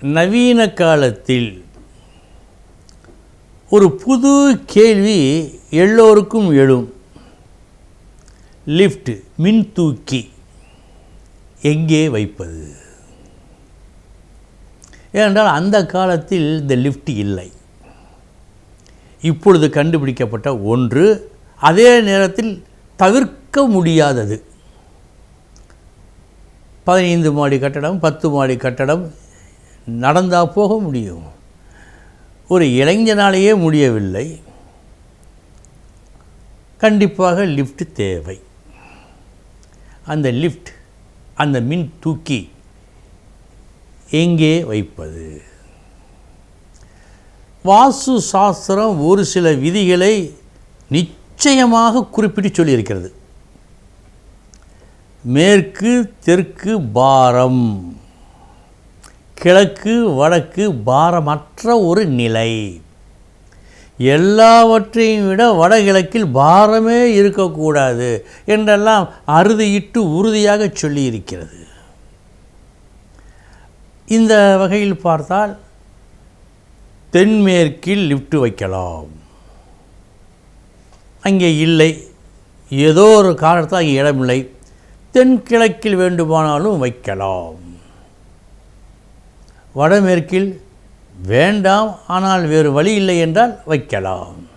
நவீன காலத்தில் ஒரு புது கேள்வி எல்லோருக்கும் எழும். லிஃப்ட் மின் தூக்கி எங்கே வைப்பது? ஏனென்றால் அந்த காலத்தில் இந்த லிஃப்ட் இல்லை. இப்பொழுது கண்டுபிடிக்கப்பட்ட ஒன்று அதே நேரத்தில் தவிர்க்க முடியாதது. பதினைந்து மாடி கட்டடம் பத்து மாடி கட்டடம் நடந்தால் போக முடியும். ஒரு இளைஞனாலேயே முடியவில்லை. கண்டிப்பாக லிஃப்ட் தேவை. அந்த லிஃப்ட் அந்த மின் தூக்கி எங்கே வைப்பது? வாஸ்து சாஸ்திரம் ஒரு சில விதிகளை நிச்சயமாக குறிப்பிட்டு சொல்லியிருக்கிறது. மேற்கு தெற்கு பாரம். கிழக்கு வடக்கு பாரமற்ற ஒரு நிலை. எல்லாவற்றையும் விட வடகிழக்கில் பாரமே இருக்கக்கூடாது என்றெல்லாம் அறுதியிட்டு உறுதியாக சொல்லியிருக்கிறது. இந்த வகையில் பார்த்தால் தென்மேற்கில் லிஃப்ட் வைக்கலாம். அங்கே இல்லை. ஏதோ ஒரு காரணத்தால் அங்கே இடமில்லை தென்கிழக்கில் வேண்டுமானாலும் வைக்கலாம். வடமேற்கில் வேண்டாம் ஆனால் வேறு வழி இல்லை என்றால் வைக்கலாம்.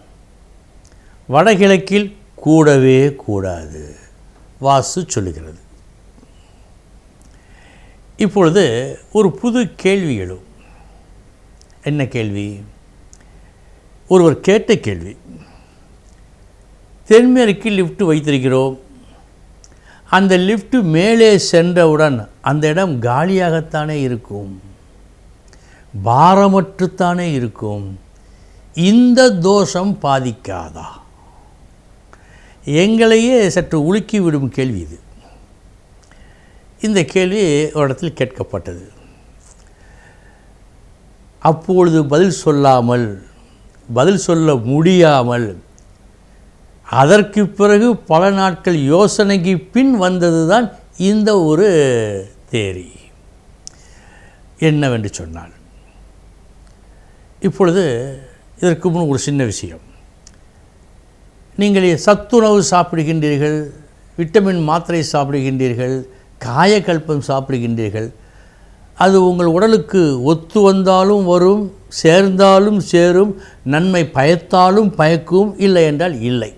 வடகிழக்கில் கூடவே கூடாது வாசு சொல்லுகிறது. இப்பொழுது ஒரு புது கேள்வி எழும். என்ன கேள்வி? ஒருவர் கேட்ட கேள்வி. தென்மேற்கில் லிஃப்ட் வைத்திருக்கிறோம். அந்த லிஃப்ட் மேலே சென்றவுடன் அந்த இடம் காலியாகத்தானே இருக்கும். பாரமற்றுத்தானே இருக்கும். இந்த தோஷம் பாதிக்காதா? எங்களையே சற்று உலுக்கி விடும் கேள்வி இது. இந்த கேள்வி ஒரு இடத்தில் கேட்கப்பட்டது. அப்பொழுது பதில் சொல்லாமல் பதில் சொல்ல முடியாமல் அதற்கு பிறகு பல நாட்கள் யோசனைக்கு பின் வந்தது தான் இந்த ஒரு தேரி. என்னவென்று சொன்னால் இப்பொழுது இதற்கு முன் ஒரு சின்ன விஷயம். நீங்கள் சத்துணவு சாப்பிடுகின்றீர்கள் விட்டமின் மாத்திரை சாப்பிடுகின்றீர்கள் காயக்கல்பம் சாப்பிடுகின்றீர்கள் அது உங்கள் உடலுக்கு ஒத்து வந்தாலும் வரும் சேர்ந்தாலும் சேரும் நன்மை பயத்தாலும் பயக்கும் இல்லை என்றால் இல்லை.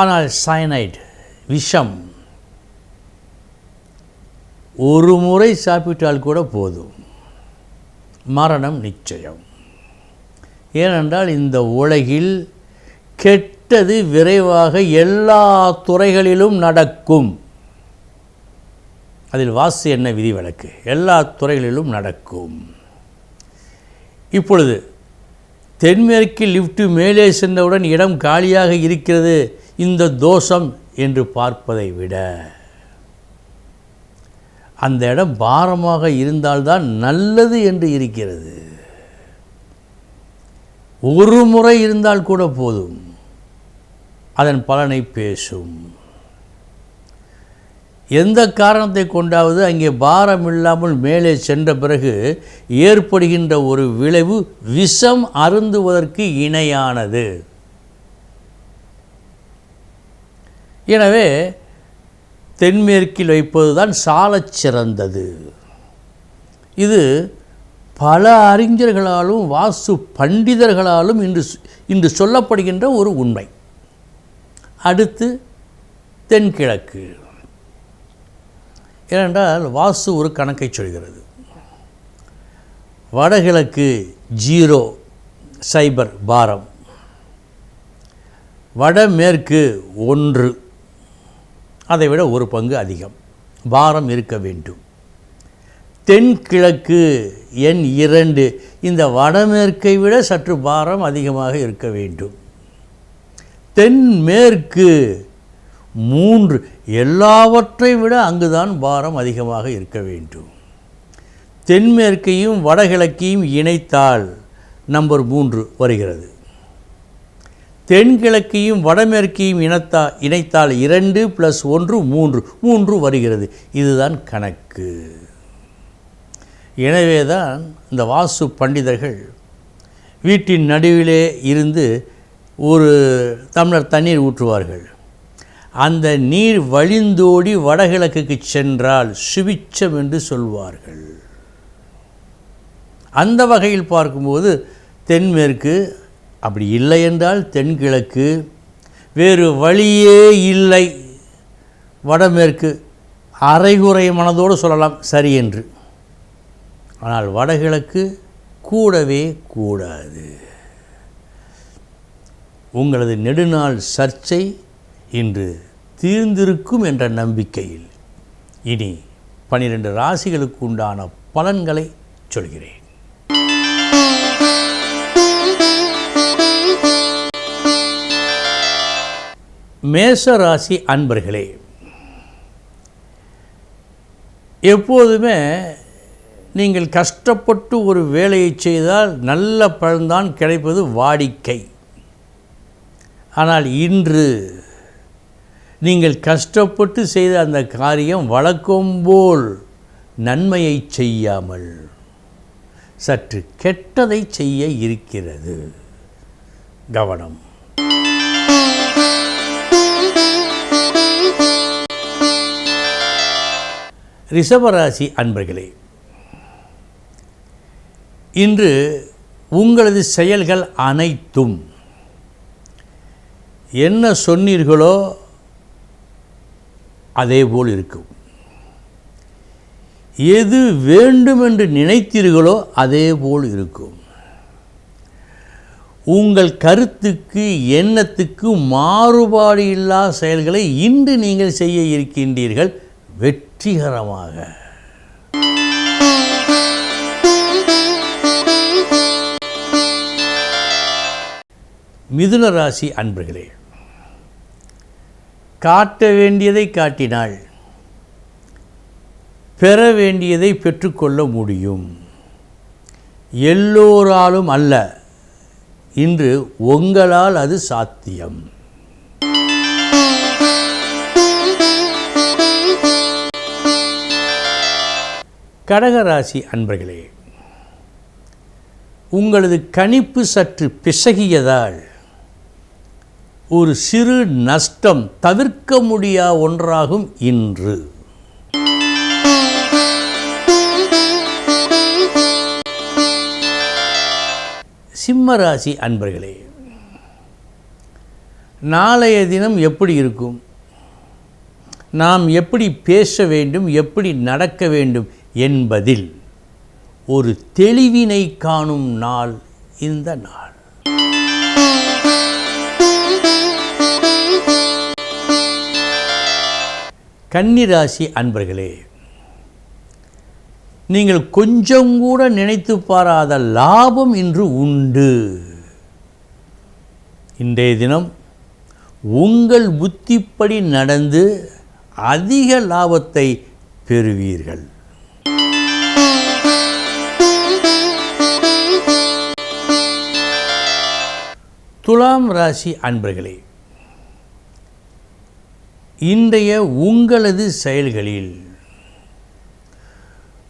ஆனால் சயனைட் விஷம் ஒரு முறை சாப்பிட்டால் கூட போதும். மரணம் நிச்சயம். ஏனென்றால் இந்த உலகில் கெட்டது விரைவாக எல்லா துறைகளிலும் நடக்கும். அதில் வாசி என்ன விதிவிலக்கு? எல்லா துறைகளிலும் நடக்கும். இப்பொழுது தென்மேற்கில் லிஃப்ட் மேலே சென்றவுடன் இடம் காலியாக இருக்கிறது. இந்த தோஷம் என்று பார்ப்பதை விட அந்த இடம் பாரமாக இருந்தால்தான் நல்லது என்று இருக்கிறது. ஒரு முறை இருந்தால் கூட போதும். அதன் பலனை பேசும். எந்த காரணத்தை கொண்டாவது அங்கே பாரம் இல்லாமல் மேலே சென்ற பிறகு ஏற்படுகின்ற ஒரு விளைவு விஷம் அருந்துவதற்கு இணையானது. எனவே தென்மேற்கில் வைப்பதுதான் சாலச் சிறந்தது. இது பல அறிஞர்களாலும் வாஸ்து பண்டிதர்களாலும் இன்று இன்று சொல்லப்படுகின்ற ஒரு உண்மை. அடுத்து தென்கிழக்கு. ஏனென்றால் வாசு ஒரு கணக்கை சொல்கிறது. வடகிழக்கு ஜீரோ சைபர் பாரம். வடமேற்கு ஒன்று. அதை விட ஒரு பங்கு அதிகம். பாரம் இருக்க வேண்டும். தென்கிழக்கு எண் இரண்டு. இந்த வடமேற்கை விட சற்று பாரம் அதிகமாக இருக்க வேண்டும். தென்மேற்கு மூன்று. எல்லாவற்றை விட அங்குதான் பாரம் அதிகமாக இருக்க வேண்டும். தென்மேற்கையும் வடகிழக்கையும் இணைத்தால் நம்பர் மூன்று வருகிறது. தென்கிழக்கையும் வடமேற்கையும் இனத்தா இணைத்தால் இரண்டு ப்ளஸ் ஒன்று மூன்று. மூன்று வருகிறது. இதுதான் கணக்கு. எனவே தான் இந்த வாசு பண்டிதர்கள் வீட்டின் நடுவிலே இருந்து ஒரு தமிழர் தண்ணீர் ஊற்றுவார்கள். அந்த நீர் வழிந்தோடி வடகிழக்குக்கு சென்றால் சுபிச்சம் என்று சொல்வார்கள். அந்த வகையில் பார்க்கும்போது தென்மேற்கு அப்படி இல்லை என்றால் தென்கிழக்கு வேறு வழியே இல்லை. வடமேற்கு அரைகுறை மனதோடு சொல்லலாம் சரி என்று. ஆனால் வடகிழக்கு கூடவே கூடாது. உங்களது நெடுநாள் சர்ச்சை இன்று தீர்ந்திருக்கும் என்ற நம்பிக்கையில் இனி பனிரெண்டு ராசிகளுக்கு உண்டான பலன்களை சொல்கிறேன். மேச ராசி அன்பர்களே எப்போதுமே நீங்கள் கஷ்டப்பட்டு ஒரு வேலையை செய்தால் நல்ல பழந்தான் கிடைப்பது வாடிக்கை. ஆனால் இன்று நீங்கள் கஷ்டப்பட்டு செய்த அந்த காரியம் வழக்கம்போல் நன்மையை செய்யாமல் சற்று கெட்டதை செய்ய இருக்கிறது. கவனம். ரிஷபராசி அன்பர்களே இன்று உங்களது செயல்கள் அனைத்தும் என்ன சொன்னீர்களோ அதேபோல் இருக்கும். எது வேண்டுமென்று நினைத்தீர்களோ அதேபோல் இருக்கும். உங்கள் கருத்துக்கு எண்ணத்துக்கு மாறுபாடு இல்லா செயல்களை இன்று நீங்கள் செய்ய இருக்கின்றீர்கள். வெற்றி வெற்றிகரமாக. மிதுன ராசி அன்பர்களே காட்ட வேண்டியதை காட்டினால் பெற வேண்டியதை பெற்றுக்கொள்ள முடியும். எல்லோராலும் அல்ல இன்று உங்களால் அது சாத்தியம். கடகராசி அன்பர்களே உங்களது கணிப்பு சற்று பிசகியதால் ஒரு சிறு நஷ்டம் தவிர்க்க முடியா ஒன்றாகும் இன்று. சிம்மராசி அன்பர்களே நாளைய தினம் எப்படி இருக்கும்? நாம் எப்படி பேச வேண்டும்? எப்படி நடக்க வேண்டும்? என்பதில் ஒரு தெளிவினை காணும் நாள் இந்த நாள். கன்னிராசி அன்பர்களே நீங்கள் கொஞ்சம் கூட நினைத்து பாராத லாபம் இன்று உண்டு. இன்றைய தினம் உங்கள் புத்திப்படி நடந்து அதிக லாபத்தை பெறுவீர்கள். துலாம் ராசி அன்பர்களே இன்றைய உங்களது செயல்களில்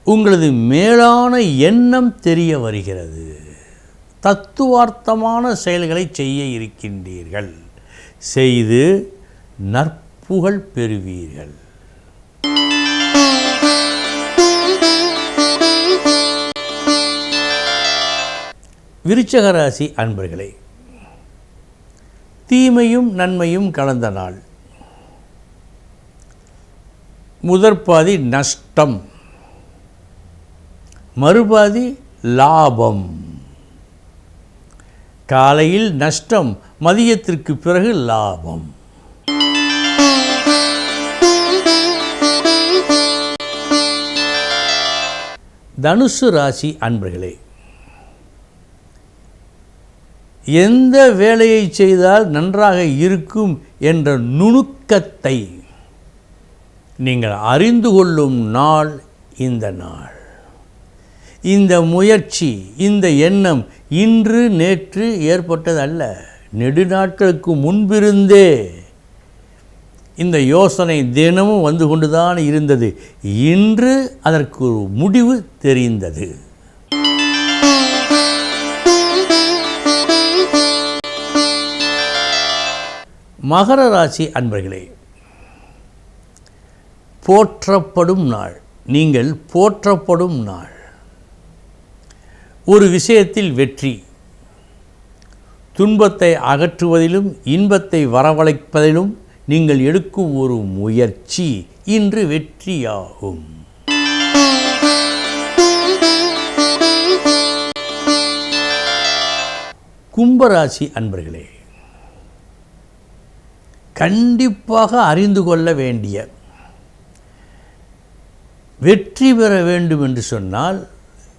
உங்களது மேலான எண்ணம் தெரிய வருகிறது. தத்துவார்த்தமான செயல்களை செய்ய இருக்கின்றீர்கள். செய்து நற்புகழ் பெறுவீர்கள். விருச்சகராசி அன்பர்களே தீமையும் நன்மையும் கலந்த நாள். முதற்பாதி நஷ்டம். மறுபாதி லாபம். காலையில் நஷ்டம் மதியத்திற்கு பிறகு லாபம். தனுசு ராசி அன்பர்களே எந்த வேலையை செய்தால் நன்றாக இருக்கும் என்ற நுணுக்கத்தை நீங்கள் அறிந்து கொள்ளும் நாள் இந்த நாள். இந்த முயற்சி இந்த எண்ணம் இன்று நேற்று ஏற்பட்டதல்ல. நெடுநாட்களுக்கு முன்பிருந்தே இந்த யோசனை தினமும் வந்து கொண்டுதான் இருந்தது. இன்று அதற்கு முடிவு தெரிந்தது. மகர ராசி அன்பர்களே போற்றப்படும் நாள் நீங்கள் போற்றப்படும் நாள். ஒரு விஷயத்தில் வெற்றி துன்பத்தை அகற்றுவதிலும் இன்பத்தை வரவழைப்பதிலும் நீங்கள் எடுக்கும் ஒரு முயற்சி இன்று வெற்றியாகும். கும்பராசி அன்பர்களே கண்டிப்பாக அறிந்து கொள்ள வேண்டிய வெற்றி பெற வேண்டும் என்று சொன்னால்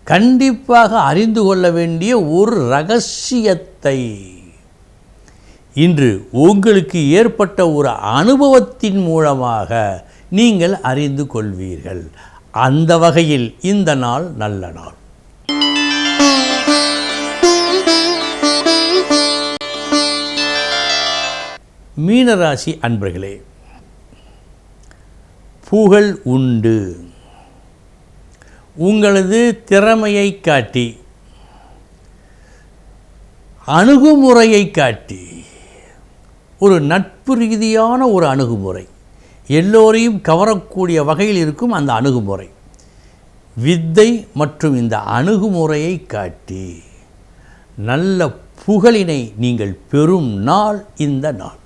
கண்டிப்பாக அறிந்து கொள்ள வேண்டிய ஒரு ரகசியத்தை இன்று உங்களுக்கு ஏற்பட்ட ஒரு அனுபவத்தின் மூலமாக நீங்கள் அறிந்து கொள்வீர்கள். அந்த வகையில் இந்த நாள் நல்ல நாள். மீனராசி அன்பர்களே புகழ் உண்டு. உங்களது திறமையை காட்டி அணுகுமுறையை காட்டி ஒரு நட்பு ரீதியான ஒரு அணுகுமுறை. எல்லோரையும் கவரக்கூடிய வகையில் இருக்கும் அந்த அணுகுமுறை. வித்தை மற்றும் இந்த அணுகுமுறையை காட்டி நல்ல புகழினை நீங்கள் பெறும் நாள் இந்த நாள்.